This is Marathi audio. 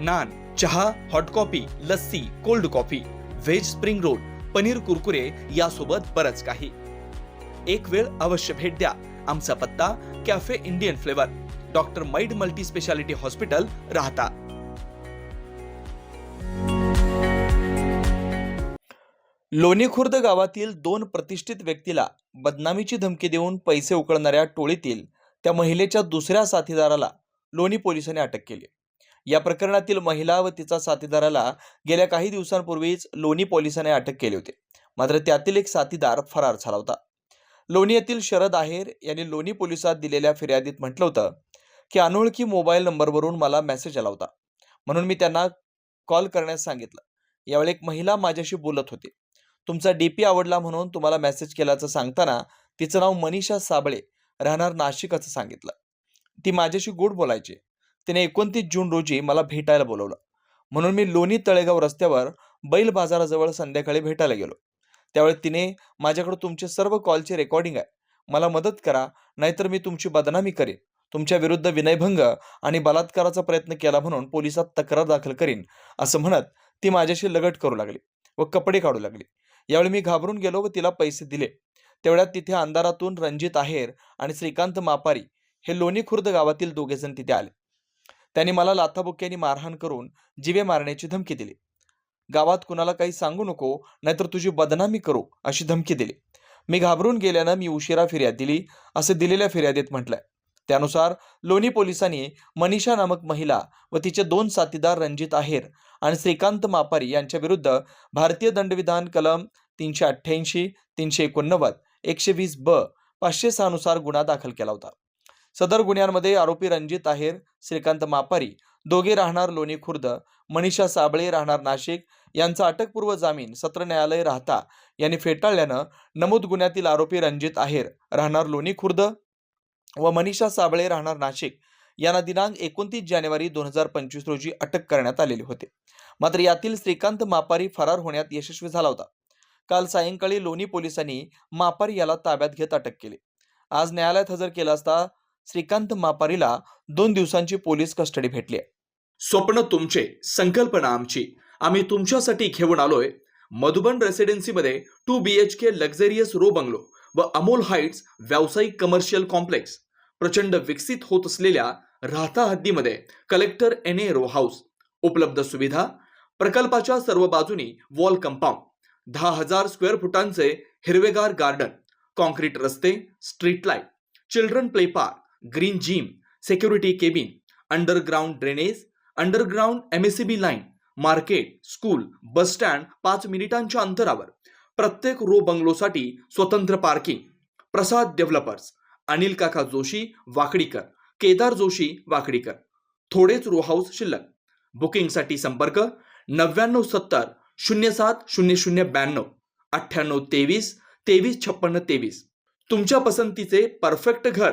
नान चहा hot coffee lassi cold coffee veg spring roll paneer Kurkure यासोबत बरंच काही. एक वेळ अवश्य भेट द्या. आमचा पत्ता कॅफे इंडियन फ्लेवर डॉक्टर मैड multi speciality hospital Rahata. Loni Khurd गावातील दोन प्रतिष्ठित व्यक्तीला बदनामीची धमकी देऊन पैसे उकळणाऱ्या टोळीतील त्या महिलेच्या दुसऱ्या साथीदाराला लोणी पोलिसांनी अटक केली. या प्रकरणातील महिला व तिचा साथीदाराला गेल्या काही दिवसांपूर्वीच लोणी पोलिसांनी अटक केली होती. मात्र त्यातील एक साथीदार फरार झाला होता. लोणी येथील शरद आहेर यांनी लोणी पोलिसात दिलेल्या फिर्यादीत म्हटलं होतं की अनोळखी मोबाईल नंबरवरून मला मेसेज आला होता. म्हणून मी त्यांना कॉल करण्यास सांगितलं. यावेळी एक महिला माझ्याशी बोलत होती. तुमचा डीपी आवडला म्हणून तुम्हाला मेसेज केल्याचं सांगताना तिचं नाव मनीषा साबळे राहणार नाशिक असं सांगितलं. ती माझ्याशी गोड बोलायची. तिने एकोणतीस जून रोजी मला भेटायला बोलवलं. म्हणून मी लोणी तळेगाव रस्त्यावर बैल बाजाराजवळ संध्याकाळी भेटायला गेलो. त्यावेळी तिने माझ्याकडे तुमचे सर्व कॉलचे रेकॉर्डिंग आहे. मला मदत करा नाहीतर मी तुमची बदनामी करीन. तुमच्या विरुद्ध विनयभंग आणि बलात्काराचा प्रयत्न केला म्हणून पोलिसात तक्रार दाखल करीन असं म्हणत ती माझ्याशी लगट करू लागली व कपडे काढू लागली. यावेळी मी घाबरून गेलो व तिला पैसे दिले. तेवढ्यात तिथे अंधारातून रणजित आहेर आणि श्रीकांत मापारी हे लोणी खुर्द गावातील दोघेजण तिथे आले. त्यांनी मला लाथाबुक्क्यांनी मारहाण करून जिवे मारण्याची धमकी दिली. गावात कुणाला काही सांगू नको नाहीतर तुझी बदनामी करू अशी धमकी दिली. मी घाबरून गेल्यानं मी उशिरा फिर्याद दिली असे दिलेल्या फिर्यादीत म्हटलंय. त्यानुसार लोणी पोलिसांनी मनीषा नामक महिला व तिचे दोन साथीदार रणजित आहेर आणि श्रीकांत मापारी यांच्या विरुद्ध भारतीय दंडविधान कलम तीनशे अठ्ठ्याऐंशी तीनशे एकोणनव्वद एकशे वीस ब पाचशे सहानुसार गुन्हा दाखल केला होता. सदर गुन्ह्यांमध्ये आरोपी रणजित आहेर श्रीकांत मापारी दोघे राहणार लोणी खुर्द मनीषा साबळे राहणार नाशिक यांचा अटकपूर्व जामीन सत्र न्यायालय राहता यांनी फेटाळल्यानं नमूद गुन्ह्यातील आरोपी रणजित आहेर राहणार लोणी खुर्द व मनीषा साबळे राहणार नाशिक यांना दिनांक एकोणतीस जानेवारी दोन हजार पंचवीस रोजी अटक करण्यात आलेली होते. मात्र यातील श्रीकांत मापारी फरार होण्यात यशस्वी झाला होता. काल सायंकाळी लोणी पोलिसांनी मापारी याला ताब्यात घेत अटक केली. आज न्यायालयात हजर केला असता श्रीकांत मापारीला दोन दिवसांची पोलीस कस्टडी भेटली. स्वप्न तुमचे संकल्पना आमची. आम्ही तुमच्यासाठी घेऊन आलोय. Madhuban रेसिडेन्सीमध्ये two B H K luxurious row bungalow व अमोल हाईट्स व्यावसायिक कमर्शियल कॉम्प्लेक्स प्रचंड विकसित होत असलेल्या Rahata हद्दीमध्ये collector N A row house उपलब्ध सुविधा प्रकल्पाच्या सर्व बाजूनी वॉल कंपाऊंड दहा हजार स्क्वेअर फुटांचे हिरवेगार गार्डन कॉन्क्रीट रस्ते street light children play park green gym security cabin underground drainage underground M S C B line market school bus stand पाच मिनिटांच्या अंतरावर. प्रत्येक रो बंगलोसाठी स्वतंत्र पार्किंग. प्रसाद डेव्हलपर्स अनिल काका जोशी वाकडीकर. केदार जोशी वाकडीकर. थोडेच रो हाऊस शिल्लक. बुकिंगसाठी संपर्क नव्याण्णव सत्तर शून्य सात शून्य शून्य ब्याण्णव अठ्ठ्याण्णव तेवीस तेवीस छप्पन्न तेवीस. तुमच्या पसंतीचे परफेक्ट घर.